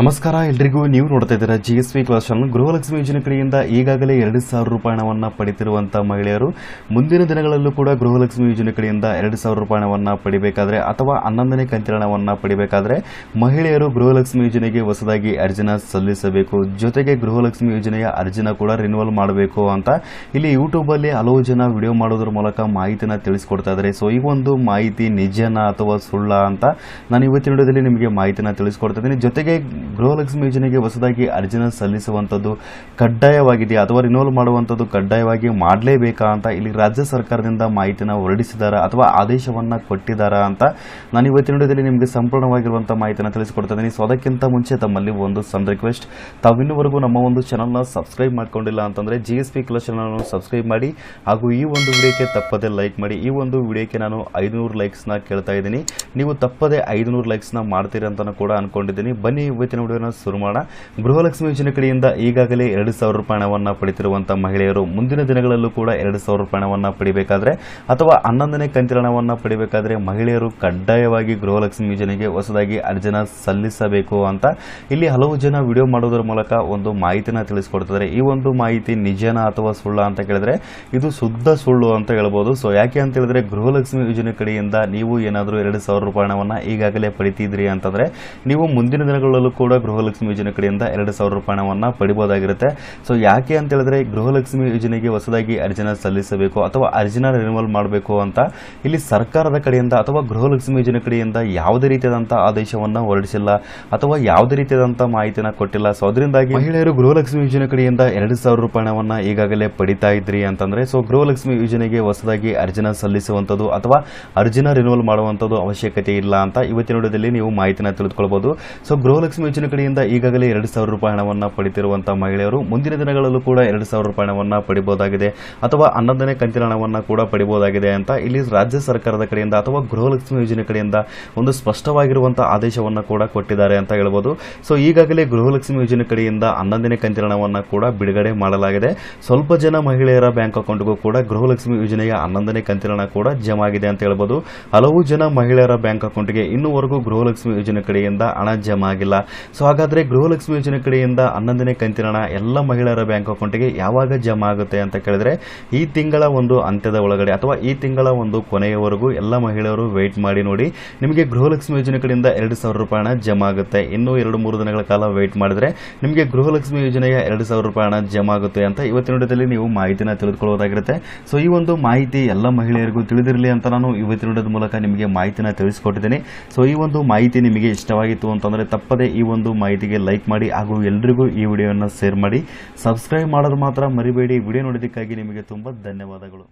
ನಮಸ್ಕಾರ, ಎಲ್ರಿಗೂ ನೀವು ನೋಡ್ತಾ ಇದ್ದೀರಾ G S V class channel Gruhalakshmi ಯೋಜನೆ ಕಡೆಯಿಂದ ಈಗಾಗಲೇ ಎರಡು ಸಾವಿರ ರೂಪಾಯಿ ಹಣವನ್ನು ಮಹಿಳೆಯರು, ಮುಂದಿನ ದಿನಗಳಲ್ಲೂ ಕೂಡ ಗೃಹಲಕ್ಷ್ಮಿ ಯೋಜನೆ ಕಡೆಯಿಂದ ಎರಡು ಸಾವಿರ ರೂಪಾಯಿ ಹಣವನ್ನು ಪಡಿಬೇಕಾದ್ರೆ ಅಥವಾ ಹನ್ನೊಂದನೇ ಕಂತಿನ ಹಣವನ್ನು ಪಡಿಬೇಕಾದ್ರೆ ಮಹಿಳೆಯರು ಗೃಹಲಕ್ಷ್ಮಿ ಯೋಜನೆಗೆ ಹೊಸದಾಗಿ ಅರ್ಜಿನ ಸಲ್ಲಿಸಬೇಕು. ಜೊತೆಗೆ ಗೃಹಲಕ್ಷ್ಮಿ ಯೋಜನೆಯ ಅರ್ಜಿನ ಕೂಡ ರಿನ್ಯೂವಲ್ ಮಾಡಬೇಕು ಅಂತ ಇಲ್ಲಿ ಯೂಟ್ಯೂಬ್ ಅಲ್ಲಿ ಹಲವು ಜನ ವಿಡಿಯೋ ಮಾಡೋದ್ರ ಮೂಲಕ ಮಾಹಿತಿನ ತಿಳಿಸ್ಕೊಡ್ತಾ ಇದ್ದಾರೆ. ಸೊ ಈ ಒಂದು ಮಾಹಿತಿ ನಿಜನಾ ಅಥವಾ ಸುಳ್ಳ ಅಂತ ನಾನು ಇವತ್ತಿನ ವಿಡಿಯೋದಲ್ಲಿ ನಿಮಗೆ ಮಾಹಿತಿನ ತಿಳಿಸ್ಕೊಡ್ತಾ ಇದ್ದೀನಿ. ಜೊತೆಗೆ ಗೃಹಲಕ್ಷ್ಮಿ ಯೋಜನೆಗೆ ಹೊಸದಾಗಿ ಅರ್ಜಿನ ಸಲ್ಲಿಸುವಂಥದ್ದು ಕಡ್ಡಾಯವಾಗಿದೆಯಾ ಅಥವಾ ರಿನೋಲ್ ಮಾಡುವಂಥದ್ದು ಕಡ್ಡಾಯವಾಗಿ ಮಾಡಲೇಬೇಕಾ ಅಂತ ಇಲ್ಲಿ ರಾಜ್ಯ ಸರ್ಕಾರದಿಂದ ಮಾಹಿತಿನ ಹೊರಡಿಸಿದಾರಾ ಅಥವಾ ಆದೇಶವನ್ನು ಕೊಟ್ಟಿದ್ದಾರಾ ಅಂತ ನಾನು ಇವತ್ತಿನ ವಿಡಿಯೋದಲ್ಲಿ ನಿಮಗೆ ಸಂಪೂರ್ಣವಾಗಿರುವಂಥ ಮಾಹಿತಿನ ತಿಳಿಸಿಕೊಡ್ತಾ ಇದ್ದೀನಿ. ಸೊ, ಅದಕ್ಕಿಂತ ಮುಂಚೆ ತಮ್ಮಲ್ಲಿ ಒಂದು ಸಣ್ಣ ರಿಕ್ವೆಸ್ಟ್ ತಾವಿನ್ನೂವರೆಗೂ ನಮ್ಮ ಒಂದು ಚಾನಲ್ನ ಸಬ್ಸ್ಕ್ರೈಬ್ ಮಾಡ್ಕೊಂಡಿಲ್ಲ ಅಂತಂದರೆ G S P class subscribe ಮಾಡಿ ಹಾಗೂ ಈ ಒಂದು ವಿಡಿಯೋಕ್ಕೆ ತಪ್ಪದೇ ಲೈಕ್ ಮಾಡಿ. ಈ ಒಂದು ವಿಡಿಯೋಕ್ಕೆ ನಾನು ಐದುನೂರು ಲೈಕ್ಸ್ನ ಕೇಳ್ತಾ ಇದ್ದೀನಿ. ನೀವು ತಪ್ಪದೇ ಐದುನೂರು ಲೈಕ್ಸ್ನ ಮಾಡ್ತೀರಿ ಅಂತ ಕೂಡ ಅನ್ಕೊಂಡಿದ್ದೀನಿ. ಬನ್ನಿ ಇವತ್ತಿನ ವಿಡಿಯೋನ ಶುರು ಮಾಡೋಣ. ಗೃಹಲಕ್ಷ್ಮಿ ಯೋಜನೆ ಕಡೆಯಿಂದ ಈಗಾಗಲೇ ಎರಡು ಸಾವಿರ ರೂಪಾಯಿ ಹಣವನ್ನು ಪಡಿತಿರುವಂತಹ ಮಹಿಳೆಯರು ಮುಂದಿನ ದಿನಗಳಲ್ಲೂ ಕೂಡ ಎರಡು ಸಾವಿರ ರೂಪಾಯಿ ಹಣವನ್ನು ಪಡಿಬೇಕಾದ್ರೆ ಅಥವಾ ಹನ್ನೊಂದನೇ ಕಂತಿನ ಹಣವನ್ನು ಪಡಿಬೇಕಾದ್ರೆ ಮಹಿಳೆಯರು ಕಡ್ಡಾಯವಾಗಿ ಗೃಹಲಕ್ಷ್ಮಿ ಯೋಜನೆಗೆ ಹೊಸದಾಗಿ ಅರ್ಜಿನ ಸಲ್ಲಿಸಬೇಕು ಅಂತ ಇಲ್ಲಿ ಹಲವು ಜನ ವಿಡಿಯೋ ಮಾಡೋದ್ರ ಮೂಲಕ ಒಂದು ಮಾಹಿತಿನ ತಿಳಿಸ್ಕೊಡ್ತಿದ್ದಾರೆ. ಈ ಒಂದು ಮಾಹಿತಿ ನಿಜನಾ ಅಥವಾ ಸುಳ್ಳ ಅಂತ ಕೇಳಿದ್ರೆ ಇದು ಶುದ್ಧ ಸುಳ್ಳು ಅಂತ ಹೇಳ್ಬೋದು. ಸೊ ಯಾಕೆ ಅಂತ ಹೇಳಿದ್ರೆ ಗೃಹಲಕ್ಷ್ಮಿ ಯೋಜನೆ ಕಡೆಯಿಂದ ನೀವು ಏನಾದರೂ ಎರಡು ಸಾವಿರ ರೂಪಾಯಿ ಹಣವನ್ನು ಈಗಾಗಲೇ ಪಡಿತಿದ್ರಿ ಅಂತಂದ್ರೆ ನೀವು ಮುಂದಿನ ದಿನಗಳಲ್ಲೂ ಕೂಡ ಗೃಹಲಕ್ಷ್ಮಿ ಯೋಜನೆ ಕಡೆಯಿಂದ ಎರಡು ಸಾವಿರ ರೂಪಾಯಿ ಹಣವನ್ನು ಪಡಿಬೋದಾಗಿರುತ್ತೆ. ಸೊ ಯಾಕೆ ಅಂತ ಹೇಳಿದ್ರೆ ಗೃಹಲಕ್ಷ್ಮಿ ಯೋಜನೆಗೆ ಹೊಸದಾಗಿ ಅರ್ಜಿನ ಸಲ್ಲಿಸಬೇಕು ಅಥವಾ ಅರ್ಜಿನ ರಿನಿವಲ್ ಮಾಡಬೇಕು ಅಂತ ಇಲ್ಲಿ ಸರ್ಕಾರದ ಕಡೆಯಿಂದ ಅಥವಾ ಗೃಹಲಕ್ಷ್ಮಿ ಯೋಜನೆ ಕಡೆಯಿಂದ ಯಾವುದೇ ರೀತಿಯಾದಂತಹ ಆದೇಶವನ್ನು ಹೊರಡಿಸಿಲ್ಲ ಅಥವಾ ಯಾವುದೇ ರೀತಿಯಾದಂತಹ ಮಾಹಿತಿನ ಕೊಟ್ಟಿಲ್ಲ. ಸೊ ಅದರಿಂದಾಗಿ ಮಹಿಳೆಯರು ಗೃಹಲಕ್ಷ್ಮಿ ಯೋಜನೆ ಕಡೆಯಿಂದ ಎರಡು ಸಾವಿರ ರೂಪಾಯಿ ಹಣವನ್ನು ಈಗಾಗಲೇ ಪಡಿತಾ ಇದ್ರಿ ಅಂತಂದ್ರೆ ಸೊ ಗೃಹಲಕ್ಷ್ಮಿ ಯೋಜನೆಗೆ ಹೊಸದಾಗಿ ಅರ್ಜಿನ ಸಲ್ಲಿಸುವಂತದ್ದು ಅಥವಾ ಅರ್ಜಿನ ರಿನಿವಲ್ ಮಾಡುವಂತದ್ದು ಅವಶ್ಯಕತೆ ಇಲ್ಲ ಅಂತ ಇವತ್ತಿನ ನೀವು ಮಾಹಿತಿನ ತಿಳಿದುಕೊಳ್ಳಬಹುದು ಸೊ ಗೃಹಲಕ್ಷ್ಮಿ ಯೋಜನೆ ಕಡೆಯಿಂದ ಈಗಾಗಲೇ ಎರಡು ಸಾವಿರ ರೂಪಾಯಿ ಹಣವನ್ನು ಪಡಿತಿರುವಂತಹ ಮಹಿಳೆಯರು ಮುಂದಿನ ದಿನಗಳಲ್ಲೂ ಕೂಡ ಎರಡು ಸಾವಿರ ರೂಪಾಯಿ ಹಣವನ್ನು ಪಡಿಬಹುದಾಗಿದೆ ಅಥವಾ ಹನ್ನೊಂದನೇ ಕಂತಿನ ಹಣವನ್ನು ಕೂಡ ಪಡಿಬಹುದಾಗಿದೆ ಅಂತ ಇಲ್ಲಿ ರಾಜ್ಯ ಸರ್ಕಾರದ ಕಡೆಯಿಂದ ಅಥವಾ ಗೃಹಲಕ್ಷ್ಮಿ ಯೋಜನೆ ಕಡೆಯಿಂದ ಒಂದು ಸ್ಪಷ್ಟವಾಗಿರುವಂತಹ ಆದೇಶವನ್ನು ಕೂಡ ಕೊಟ್ಟಿದ್ದಾರೆ ಅಂತ ಹೇಳ್ಬೋದು. ಸೊ ಈಗಾಗಲೇ ಗೃಹಲಕ್ಷ್ಮಿ ಯೋಜನೆ ಕಡೆಯಿಂದ ಹನ್ನೊಂದನೇ ಕಂತಿನ ಹಣವನ್ನು ಕೂಡ ಬಿಡುಗಡೆ ಮಾಡಲಾಗಿದೆ. ಸ್ವಲ್ಪ ಜನ ಮಹಿಳೆಯರ ಬ್ಯಾಂಕ್ ಅಕೌಂಟ್ಗೂ ಕೂಡ ಗೃಹಲಕ್ಷ್ಮಿ ಯೋಜನೆಯ ಹನ್ನೊಂದನೇ ಕಂತಿನ ಹಣ ಕೂಡ ಜಮಾ ಆಗಿದೆ ಅಂತ ಹೇಳ್ಬೋದು. ಹಲವು ಜನ ಮಹಿಳೆಯರ ಬ್ಯಾಂಕ್ ಅಕೌಂಟ್ಗೆ ಇನ್ನೂವರೆಗೂ ಗೃಹಲಕ್ಷ್ಮಿ ಯೋಜನೆ ಕಡೆಯಿಂದ ಹಣ ಜಮಾ ಆಗಿಲ್ಲ ಸೊ ಹಾಗಾದ್ರೆ ಗೃಹಲಕ್ಷ್ಮಿ ಯೋಜನೆ ಕಡೆಯಿಂದ ಹನ್ನೊಂದನೇ ಕಂತಿನ ಎಲ್ಲ ಮಹಿಳೆಯರ ಬ್ಯಾಂಕ್ ಅಕೌಂಟಿಗೆ ಯಾವಾಗ ಜಮಾ ಆಗುತ್ತೆ ಅಂತ ಕೇಳಿದ್ರೆ, ಈ ತಿಂಗಳ ಒಂದು ಅಂತ್ಯದ ಒಳಗಡೆ ಅಥವಾ ಈ ತಿಂಗಳ ಒಂದು ಕೊನೆಯವರೆಗೂ ಎಲ್ಲ ಮಹಿಳೆಯರು ವೆಯ್ಟ್ ಮಾಡಿ ನೋಡಿ, ನಿಮಗೆ ಗೃಹಲಕ್ಷ್ಮಿ ಯೋಜನೆ ಕಡೆಯಿಂದ ಎರಡು ಸಾವಿರ ರೂಪಾಯಿ ಹಣ ಜಮಾ ಆಗುತ್ತೆ. ಇನ್ನೂ ಎರಡು ಮೂರು ದಿನಗಳ ಕಾಲ ವೆಯ್ಟ್ ಮಾಡಿದ್ರೆ ನಿಮಗೆ ಗೃಹಲಕ್ಷ್ಮಿ ಯೋಜನೆಯ ಎರಡು ಸಾವಿರ ರೂಪಾಯಿ ಹಣ ಜಮಾ ಆಗುತ್ತೆ ಅಂತ ಇವತ್ತಿನ ವಿಡಿಯೋದಲ್ಲಿ ನೀವು ಮಾಹಿತಿನ ತಿಳಿದುಕೊಳ್ಳೋದಾಗಿರುತ್ತೆ ಸೊ ಈ ಒಂದು ಮಾಹಿತಿ ಎಲ್ಲ ಮಹಿಳೆಯರಿಗೂ ತಿಳಿದಿರಲಿ ಅಂತ ನಾನು ಇವತ್ತಿನ ವಿಡಿಯೋದ ಮೂಲಕ ನಿಮಗೆ ಮಾಹಿತಿನ ತಿಳಿಸ್ಕೊಟ್ಟಿದ್ದೀನಿ. ಸೊ ಈ ಒಂದು ಮಾಹಿತಿ ನಿಮಗೆ ಇಷ್ಟವಾಗಿತ್ತು ಅಂತಂದರೆ ತಪ್ಪದೇ ಈ ಒಂದು ಮಾಹಿತಿಗೆ ಲೈಕ್ ಮಾಡಿ ಹಾಗೂ ಎಲ್ರಿಗೂ ಈ ವಿಡಿಯೋನ ಶೇರ್ ಮಾಡಿ. ಸಬ್ಸ್ಕ್ರೈಬ್ ಮಾಡೋದು ಮಾತ್ರ ಮರಿಬೇಡಿ. ವಿಡಿಯೋ ನೋಡಿದ್ದಕ್ಕಾಗಿ ನಿಮಗೆ ತುಂಬ ಧನ್ಯವಾದಗಳು.